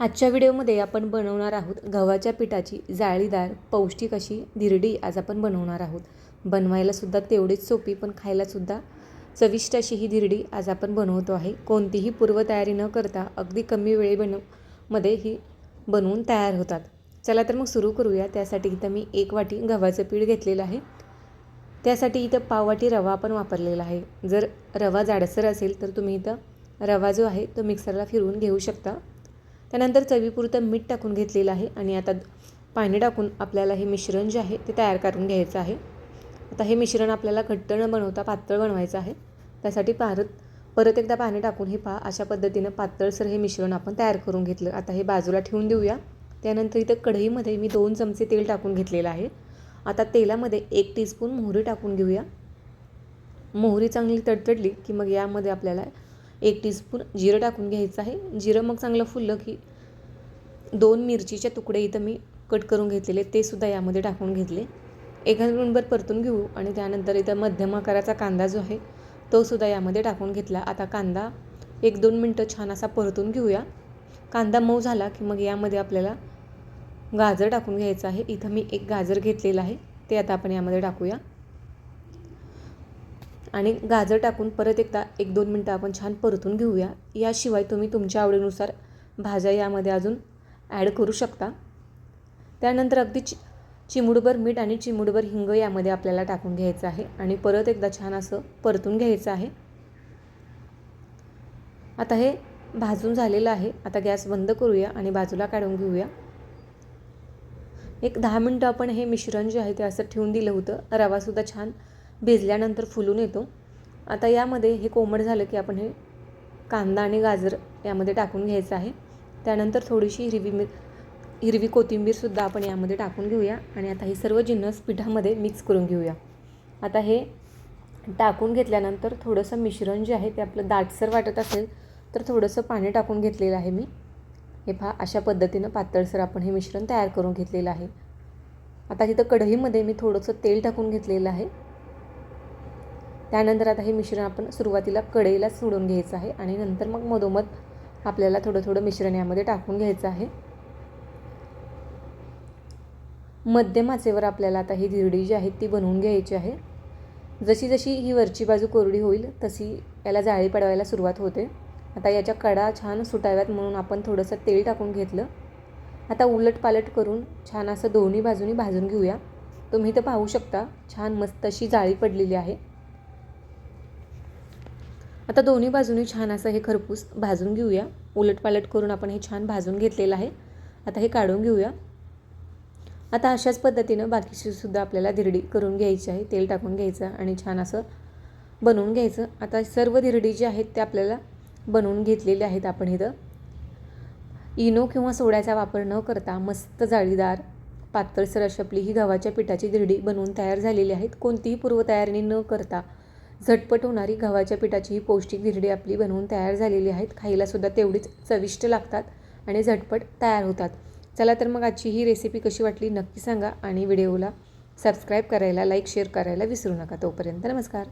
आजच्या व्हिडिओमध्ये आपण बनवणार आहोत गव्हाच्या पिठाची जाळीदार पौष्टिक अशी धिरडी आज आपण बनवणार आहोत. बनवायलासुद्धा तेवढीच सोपी पण खायलासुद्धा चविष्ट अशी ही धिरडी आज आपण बनवतो आहे. कोणतीही पूर्वतयारी न करता अगदी कमी वेळे बनवमध्ये ही बनवून तयार होतात. चला तर मग सुरू करूया. त्यासाठी इथं मी एक वाटी गव्हाचं पीठ घेतलेलं आहे. त्यासाठी इथं पाववाटी रवा आपण वापरलेला आहे. जर रवा जाडसर असेल तर तुम्ही इथं रवा जो आहे तो मिक्सरला फिरवून घेऊ शकता. त्यानंतर चवीपुरतं मीठ टाकून घेतलेलं आहे आणि आता पाणी टाकून आपल्याला हे मिश्रण जे आहे ते तयार करून घ्यायचं आहे. आता हे मिश्रण आपल्याला घट्ट न बनवता पातळ बनवायचं आहे. त्यासाठी परत परत एकदा पाणी टाकून हे पहा अशा पद्धतीनं पातळसर हे मिश्रण आपण तयार करून घेतलं. आता हे बाजूला ठेवून देऊया. त्यानंतर इथं कढईमध्ये मी दोन चमचे तेल टाकून घेतलेलं आहे. आता तेलामध्ये एक टीस्पून मोहरी टाकून घेऊया. मोहरी चांगली तडतडली की मग यामध्ये आपल्याला एक टीस्पून जिरं टाकून घ्यायचं आहे. जिरं मग चांगलं फुललं की दोन मिरचीचे तुकडे इथं मी कट करून घेतलेले ते सुद्धा यामध्ये टाकून घेतले. एखाद मिनिटभर परतून घेऊ आणि त्यानंतर इथं मध्यम आकाराचा कांदा जो आहे तो सुद्धा यामध्ये टाकून घेतला. आता कांदा एक दोन मिनटं छान असा परतून घेऊया. कांदा मऊ झाला की मग यामध्ये आपल्याला गाजर टाकून घ्यायचं आहे. इथं मी एक गाजर घेतलेलं आहे. ते आता आपण यामध्ये टाकूया. आणि गाजर टाकून परत एकदा एक दोन मिनटं आपण छान परतून घेऊया. याशिवाय तुम्ही तुमच्या आवडीनुसार भाज्या यामध्ये अजून ॲड करू शकता. त्यानंतर अगदी चि चिमुडभर मीठ आणि चिमुडभर हिंग यामध्ये आपल्याला टाकून घ्यायचं आहे आणि परत एकदा छान असं परतून घ्यायचं आहे. आता हे भाजून झालेलं आहे. आता गॅस बंद करूया आणि बाजूला काढून घेऊया. एक दहा मिनटं आपण हे मिश्रण जे आहे ते असं ठेवून दिलं होतं. रवासुद्धा छान भिजल्यानंतर फुलून येतो. आता यामध्ये हे कोमट झालं की आपण हे कांदा आणि गाजर यामध्ये टाकून घ्यायचं आहे. त्यानंतर थोडीशी हिरवी मिर हिरवी कोथिंबीरसुद्धा आपण यामध्ये टाकून घेऊया आणि आता हे सर्व जिन्नस पिठामध्ये मिक्स करून घेऊया. आता हे टाकून घेतल्यानंतर थोडंसं मिश्रण जे आहे ते आपलं दाटसर वाटत असेल तर थोडंसं पाणी टाकून घेतलेलं आहे मी. हे पहा अशा पद्धतीनं पातळसर आपण हे मिश्रण तयार करून घेतलेलं आहे. आता तिथं कढईमध्ये मी थोडंसं तेल टाकून घेतलेलं आहे. त्यानंतर आता हे मिश्रण आपण सुरुवातीला कढईला सोडून घ्यायचं आहे आणि नंतर मग मधोमध आपल्याला थोडं थोडं मिश्रण यामध्ये टाकून घ्यायचं आहे. मध्यम आचेवर आपल्याला आता ही धिरडी जी आहे ती बनवून घ्यायची आहे. जशी जशी ही वरची बाजू कोरडी होईल तशी याला जाळी पडवायला सुरुवात होते. आता याच्या कडा छान सुटाव्यात म्हणून आपण थोडंसं तेल टाकून घेतलं. आता उलट पालट करून छान असं दोन्ही बाजूनी भाजून घेऊया. तुम्ही तर पाहू शकता छान मस्त अशी जाळी पडलेली आहे. आता दोन्ही बाजूनी छान असं हे खरपूस भाजून घेऊया. उलटपालट करून आपण हे छान भाजून घेतलेलं आहे. आता हे काढून घेऊया. आता अशाच पद्धतीनं बाकीची सुद्धा आपल्याला धिरडी करून घ्यायची आहे. तेल टाकून घ्यायचं आणि छान असं बनवून घ्यायचं. आता सर्व धिरडी जी आहेत ते आपल्याला बनवून घेतलेले आहेत आपण इथं. इनो किंवा सोड्याचा वापर न करता मस्त जाळीदार पातळसर अशी आपली ही गव्हाच्या पिठाची धिरडी बनवून तयार झालेली आहेत. कोणतीही पूर्वतयारी न करता झटपट होणारी गव्हाच्या पिठाची ही पौष्टिक धिरडी आपली बनवून तयार झालेली आहेत. खायलासुद्धा तेवढीच चविष्ट लागतात आणि झटपट तयार होतात. चला तर मग आजची ही रेसिपी कशी वाटली नक्की सांगा आणि व्हिडिओला सबस्क्राईब करायला लाईक शेअर करायला विसरू नका. तोपर्यंत नमस्कार.